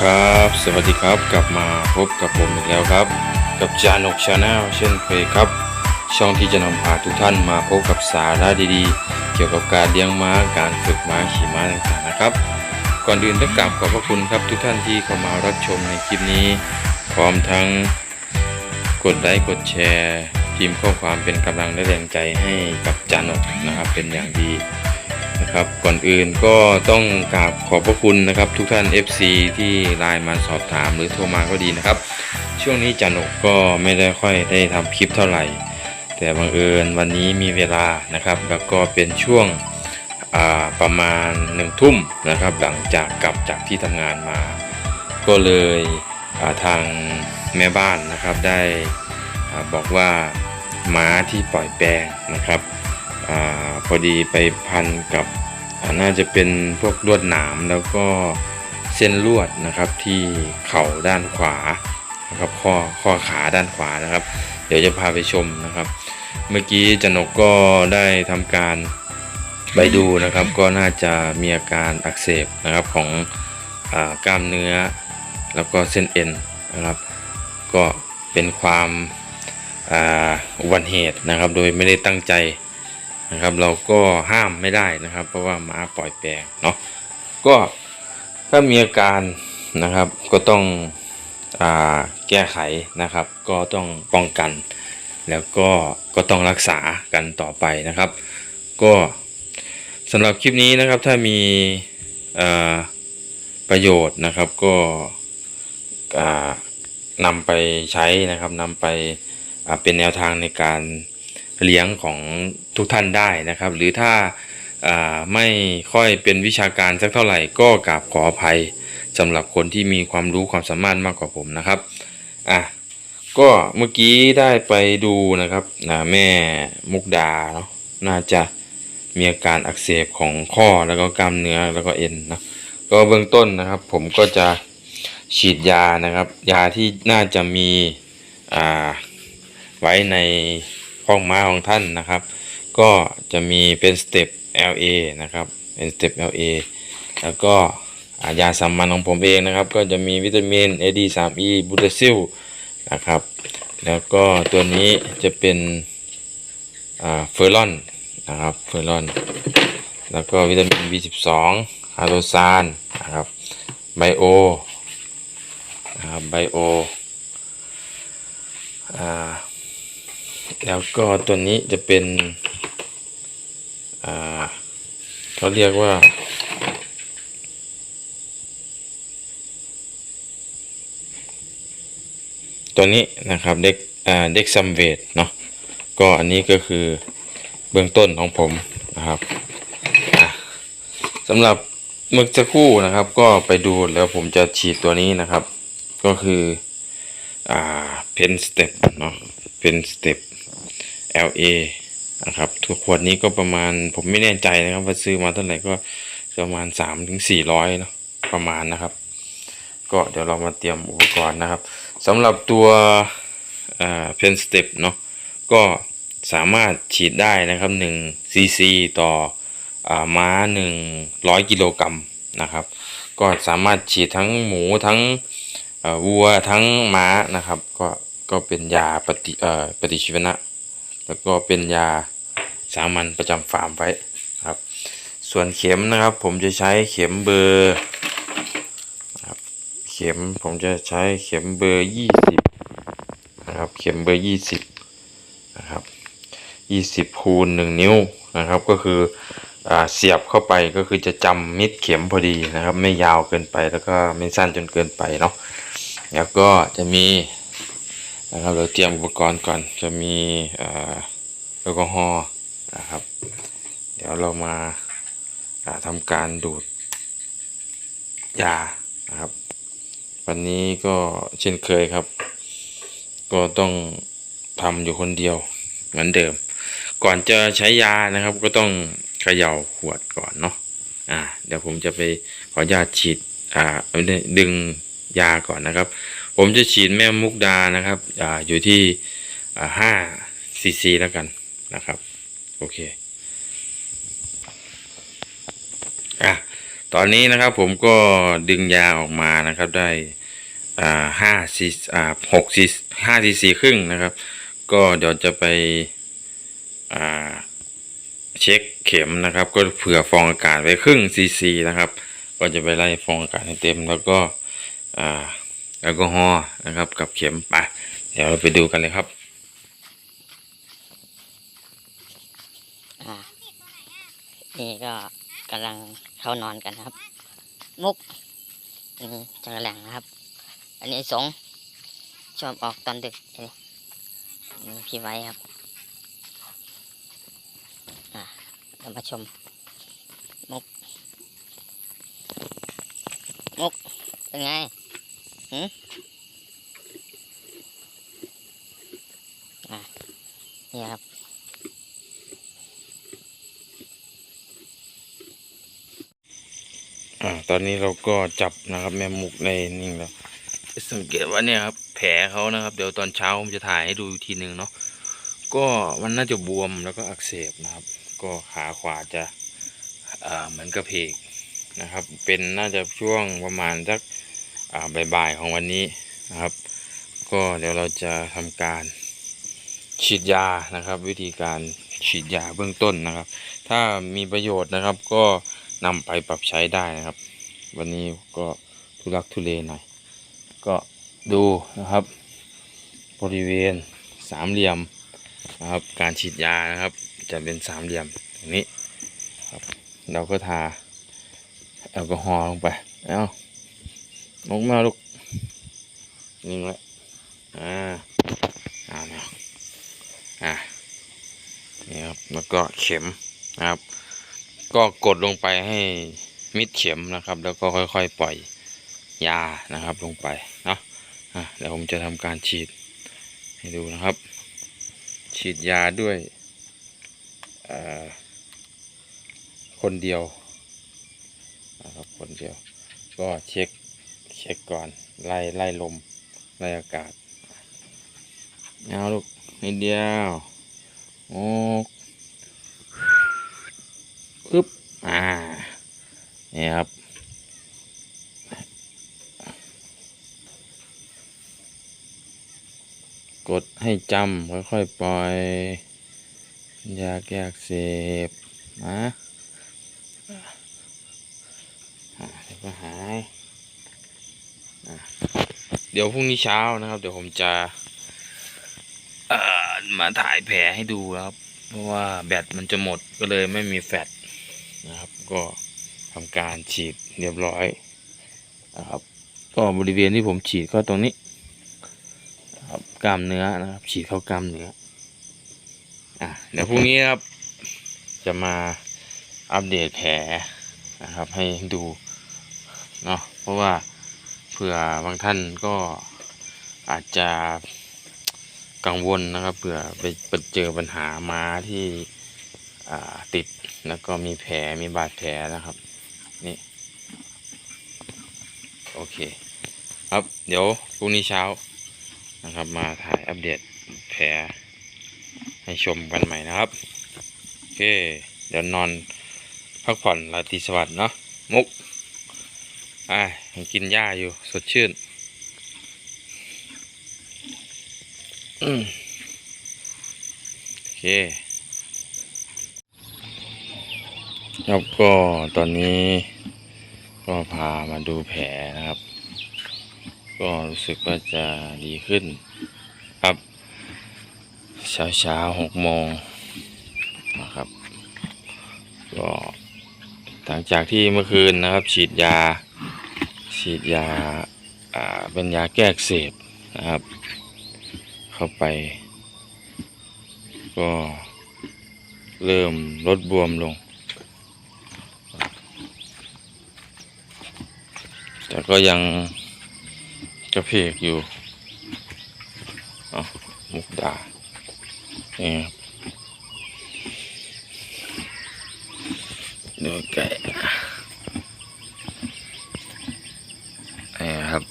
ครับ สวัสดีครับกลับมาพบกับผมอีกแล้วครับ กับจานกชาแนลเช่นเคยครับ ช่องที่จะนำพาทุกท่านมาพบกับสาระดีๆ เกี่ยวกับการเลี้ยงม้าการฝึกม้าขี่ม้าต่างๆนะครับ ก่อนอื่นต้องกราบขอบพระคุณครับทุกท่านที่เข้ามารับชมในคลิปนี้ พร้อมทั้งกดไลค์กดแชร์พิมพ์ข้อความเป็นกำลังและแรงใจให้กับจานกนะครับเป็นอย่างดี นะครับก่อนอื่นก็ต้องกราบขอบพระคุณนะครับ ทุกท่าน FC ที่ไลน์มาสอบถามหรือโทรมาก็ดีนะครับ ช่วงนี้จันอกก็ไม่ได้ค่อยได้ทำคลิปเท่าไหร่ แต่บังเอิญวันนี้มีเวลานะครับ แล้วก็เป็นช่วงประมาณหนึ่งทุ่มนะครับ หลังจากกลับจากที่ทำงานมา ก็เลยาทางแม่บ้านนะครับได้อบอกว่าม้าที่ปล่อยแปลงนะครับ อพอดีไปพันกับน่าจะเป็นพวกลวดหนามแล้วก็เส้นลวดนะครับที่เข่าด้านขวานะครับข้อข้อขาด้านขวานะครับ เดี๋ยวจะพาไปชมนะครับ เมื่อกี้จนกก็ได้ทำการไปดูนะครับ ก็น่าจะมีอาการอักเสบนะครับของอกล้ามเนื้อ แล้วก็เส้นเอ็นนะครับ ก็เป็นความอุบัติเหตุนะครับ โดยไม่ได้ตั้งใจ นะครับ เราก็ห้ามไม่ได้นะครับ เพราะว่าม้าปล่อยแปลงเนาะก็ถ้ามีอาการนะครับก็ต้องอแก้ไขนะครับ ก็ต้องป้องกัน แล้วก็ก็ต้องรักษากันต่อไปนะครับ ก็สำหรับคลิปนี้นะครับถ้ามีประโยชน์นะครับก็นำไปใช้นะครับนำไปเป็นแนวทางในการ เลี้ยงของทุกท่านได้นะครับ หรือถ้าไม่ค่อยเป็นวิชาการสักเท่าไหร่ก็กราบขออภัยสำหรับคนที่มีความรู้ความสามารถมากกว่าผมนะครับอะก็เมื่อกี้ได้ไปดูนะครับนะแม่มุกดาเนาะน่าจะมีอาการอักเสบของข้อแล้วก็กล้ามเนื้อแล้วก็เอ็นนะก็เบื้องต้นนะครับ ผมก็จะฉีดยานะครับ ยาที่น่าจะมีอ่าไว้ใน ห้องม้าของท่านนะครับ ก็จะมีเป็นสเต็ป LA นะครับ เป็นสเต็ป LA แล้วก็อายาสามัญของผมเองนะครับ ก็จะมีวิตามิน AD 3 E บูตาซิลนะครับ แล้วก็ตัวนี้จะเป็นเฟอร์ลอนนะครับเฟอร์ลอน แล้วก็วิตามิน B12 ฮาโลซานนะครับไบโอนะครับไบโออ่า แล้วก็ตัวนี้จะเป็นอ่าเขาเรียกว่า ตัวนี้นะครับเด็กอ่าเด็กซัมเวทเนาะก็อันนี้ก็คือเบื้องต้นของผมนะครับสำหรับเมื่อสักครู่นะครับ ก็ไปดูแล้วผมจะฉีดตัวนี้นะครับ ก็คืออ่าเพนสเต็ปเนาะเพนสเต็ป LA นะครับทุกขวดนี้ก็ประมาณผมไม่แน่ใจนะครับว่าซื้อมาเท่าไหร่ก็ประมาณ 3 ถึง 400เนาะประมาณนะครับ ก็เดี๋ยวเรามาเตรียมอุปกรณ์นะครับสำหรับตัวเพนสเต็ปเนาะก็สามารถฉีดได้นะครับ1ซีซีต่ออม้า 100 กิโลกรัมนะครับ ก็สามารถฉีดทั้งหมูทั้งวัวทั้งม้านะครับ ก็ก็เป็นยาปฏิเอ่อปฏิชีวนะ แล้วก็เป็นยาสามัญประจำฟาร์มไว้ครับ ส่วนเข็มนะครับ ผมจะใช้เข็มเบอร์ครับเข็มผมจะใช้เข็มเบอร์ยี่สิบนะครับเข็มเบอร์ยี่สิบนะครับยี่สิบคูณหนึ่งนิ้วนะครับก็คือเสียบเข้าไปก็คือจะจำมิดเข็มพอดีนะครับ ไม่ยาวเกินไปแล้วก็ไม่สั้นจนเกินไปเนาะแล้วก็จะมี นะครับ เราเตรียมอุปกรณ์ก่อนจะมีแอลกอฮอล์นะครับ เดี๋ยวเรามาาทำการดูดยานะครับ วันนี้ก็เช่นเคยครับ ก็ต้องทำอยู่คนเดียวเหมือนเดิม ก่อนจะใช้ยานะครับ ก็ต้องเขย่าขวดก่อนเนาะอ่าเดี๋ยวผมจะไปขออนุญาตฉีดอ่าดึงยาก่อนนะครับ ผมจะฉีดแม่มุกดานะครับอ่าอยู่ที่ห้าซีซีแล้วกันนะครับ โอเคอะตอนนี้นะครับผมก็ดึงยาออกมานะครับได้อ่าห้าซีอ่าหกซีห้าซีซีครึ่งนะครับ ก็เดี๋ยวจะไปอ่าเช็คเข็มนะครับ ก็เผื่อฟองอากาศไว้ครึ่งซีซีนะครับ ก็จะไปไล่ฟองอากาศให้เต็มแล้วก็อ่า แอลกอฮอล์นะครับ กับเข็มไปเดี๋ยวเราไปดูกันเลยครับนี่ก็กำลังเข้านอนกันครับ มุกนี่จักรแหลงนะครับ อันนี้สงชอบออกตอนดึกนี่พี่ไว้ครับเรามาชมมุกมุกเป็นไง นี่ครับ อ่า ตอนนี้เราก็จับนะครับ แม่มุกในนิ่งแล้วสังเกตว่าเนี่ยครับ แผลเขานะครับ เดี๋ยวตอนเช้าผมจะถ่ายให้ดูทีหนึ่งเนาะ ก็มันน่าจะบวมแล้วก็อักเสบนะครับ ก็ขาขวาจะ อ่า เหมือนกระเพกนะครับ เป็นน่าจะช่วงประมาณสัก อ่าบ่ายๆของวันนี้นะครับ ก็เดี๋ยวเราจะทำการฉีดยานะครับ วิธีการฉีดยาเบื้องต้นนะครับ ถ้ามีประโยชน์นะครับ ก็นำไปปรับใช้ได้นะครับ วันนี้ก็ทุลักทุเลหน่อยก็ดูนะครับ บริเวณสามเหลี่ยมนะครับ การฉีดยานะครับ จะเป็นสามเหลี่ยมอย่างนี้ครับ เราก็ทาแอลกอฮอล์ลงไป เอ้า ลงมาลูกนิ่งแล้วอ่าอ่าเนี่ยอ่านี่ครับแล้วก็เข็มนะครับ ก็กดลงไปให้มิดเข็มนะครับ แล้วก็ค่อยๆปล่อยยานะครับลงไปเนาะอะเดี๋ยวผมจะทำการฉีดให้ดูนะครับ ฉีดยาด้วยคนเดียวนะครับคนเดียว ก็เช็ค ช็คก่อน ไล่ไล่ลม ไล่อากาศ เอาลูกนิดเดียวโอ้ปึ๊บ อ่า นี่ครับ กดให้จำค่อยๆปล่อยยาแก้อักเสบนะเดี๋ยวก็หาย เดี๋ยวพรุ่งนี้เช้านะครับ เดี๋ยวผมจะมาถ่ายแผลให้ดูนะครับ เพราะว่าแบตมันจะหมดก็เลยไม่มีแฟลชนะครับ ก็ทำการฉีดเรียบร้อยนะครับ ก็บริเวณที่ผมฉีดก็ตรงนี้ครับกล้ามเนื้อนะครับ ฉีดเข้ากล้ามเนื้ออะเดี๋ยวพรุ่งนี้ครับ จะมาอัปเดตแผลนะครับ ให้ดูเนาะเพราะว่า ผื่อบางท่านก็อาจจะกังวลนะครับเผื่อไปไปเจอปัญหาม้าที่ติดแล้วก็มีแผลมีบาดแผลนะครับ นี่ โอเค ครับเดี๋ยวพรุ่งนี้เช้านะครับ มาถ่ายอัปเดตแผลให้ชมกันใหม่นะครับ โอเค เดี๋ยวนอนพักผ่อนราตรีสวัสดิ์เนาะมุก ไอ้ยังกินหญ้าอยู่สดชื่นอืมโอเคครับก็ตอนนี้ก็พามาดูแผลนะครับ ก็รู้สึกว่าจะดีขึ้นครับ เช้าเช้าหกโมงนะครับ ก็หลังจากที่เมื่อคืนนะครับ ฉีดยา ฉีดยาเป็นยาแก้อักเสบนะครับ เข้าไป ก็เริ่มลดบวมลง แต่ก็ยังกระเพกอยู่อ๋อมุกดาเนี่ครับดูไก่นี่ครับ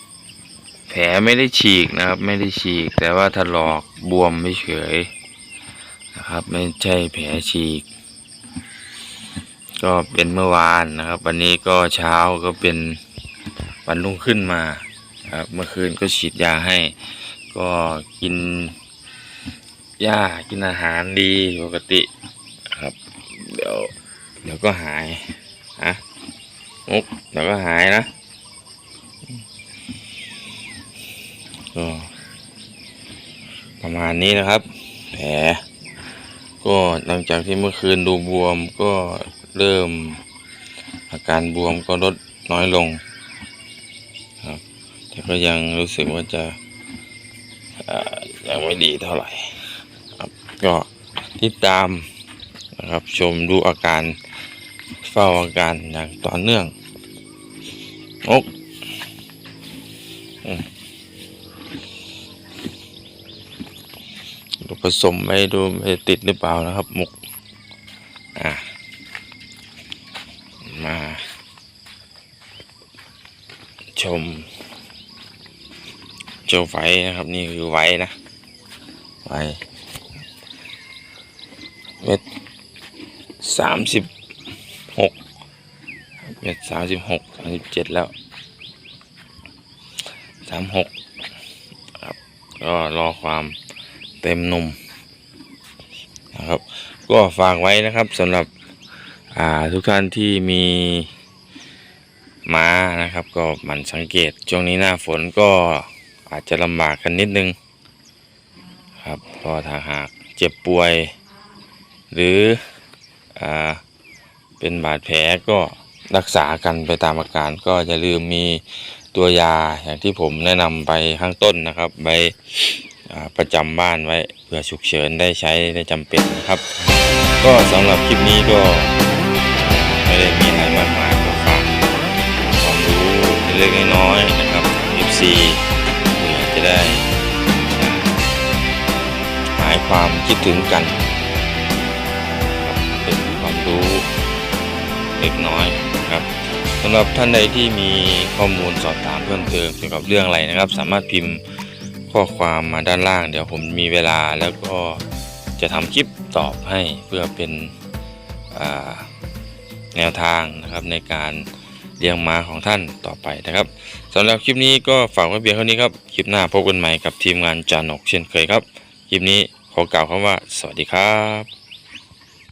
แผ ลไม่ได้ฉีกนะครับ ไม่ได้ฉีก แต่ว่าถลอกบวมไม่เฉยนะครับ ไม่ใช่แผลฉีก ก็เป็นเมื่อวานนะครับ วันนี้ก็เช้าก็เป็นวันรุ่งขึ้นมาครับเมื่อคืนก็ฉีดยาให้ ก็กินหญ้ากินอาหารดีปกติครับ เดี๋ยวเดี๋ยวก็หายฮะมุกเดี๋ยวก็หายนะ ก็ ประมาณนี้นะครับ แผลก็หลังจากที่เมื่อคืนดูบวมก็เริ่ม อาการบวมก็ลดน้อยลงครับแต่ก็ยังรู้สึกว่าจะยังไม่ดีเท่าไหร่ครับก็ติดตามนะครับชมดูอาการเฝ้าอาการอย่างต่อเนื่อง โอกอืมดูผ สมไม่ดูไม่ติดหรือเปล่านะครับมุกอะมา ชม เจ้าไฟนะครับ นี่คือไว้นะ ไว้เม็ดสามสิบหกเม็ดสามสิบหกสามสิบเจ็ดแล้วสามหกครับก็รอความ เต็มนมนะครับ ก็ฝากไว้นะครับสำหรับทุกท่านที่มีม้านะครับ ก็หมันสังเกตช่วงนี้หน้าฝนก็อาจจะลำบากกันนิดนึงครับก็ถ้าหากเจ็บป่วย หรืออเป็นบาดแผลก็รักษากันไปตามอาการก็อย่าลืมมีตัวยาอย่างที่ผมแนะนำไปข้างต้นนะครับใบ ประจำบ้านไว้เผื่อฉุกเฉินได้ใช้ได้จำเป็นนะครับ ก็สำหรับคลิปนี้ก็ไม่ได้มีอะไรมากมายก็ฝากความรู้เล็กน้อยนะครับ FC เพื่อจะได้ หายความคิดถึงกัน เป็นความรู้เล็กน้อยนะครับสำหรับท่านใดที่มีข้อมูลสอบถามเพิ่มเติมเกี่ยวกับเรื่องอะไรนะครับ สามารถพิมพ์ ข้อความมาด้านล่าง เดี๋ยวผมมีเวลาแล้วก็จะทำคลิปตอบให้เพื่อเป็นแนวทางนะครับในการเลี้ยงม้าของท่านต่อไปนะครับสำหรับคลิปนี้ก็ฝากไว้เพียงเท่านี้ครับ คลิปหน้าพบกันใหม่กับทีมงานจานกเช่นเคยครับ คลิปนี้ขอกล่าวคำว่า สวัสดีครับ